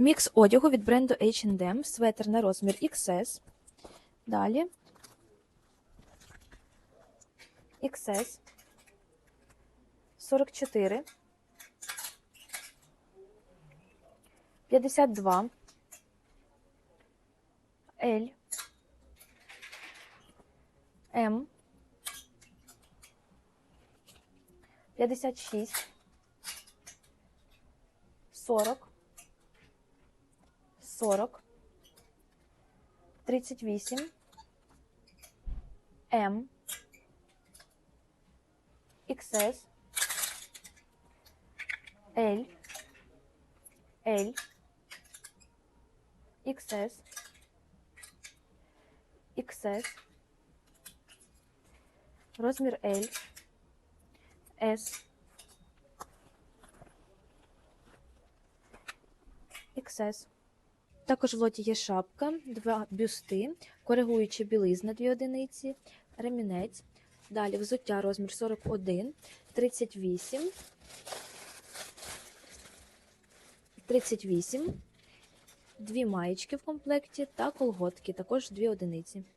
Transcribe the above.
Мікс одягу від бренду H&M, светр на розмір XS. Далі. XS. 44. 52. L. М. 56. 40. 40. 38. М. XS. L. L. XS. XS. Розмір L. S. XS. Також в лоті є шапка, два бюсти, коригуюча білизна дві одиниці, ремінець. Далі взуття розмір 41, 38, 38, дві маєчки в комплекті та колготки, також дві одиниці.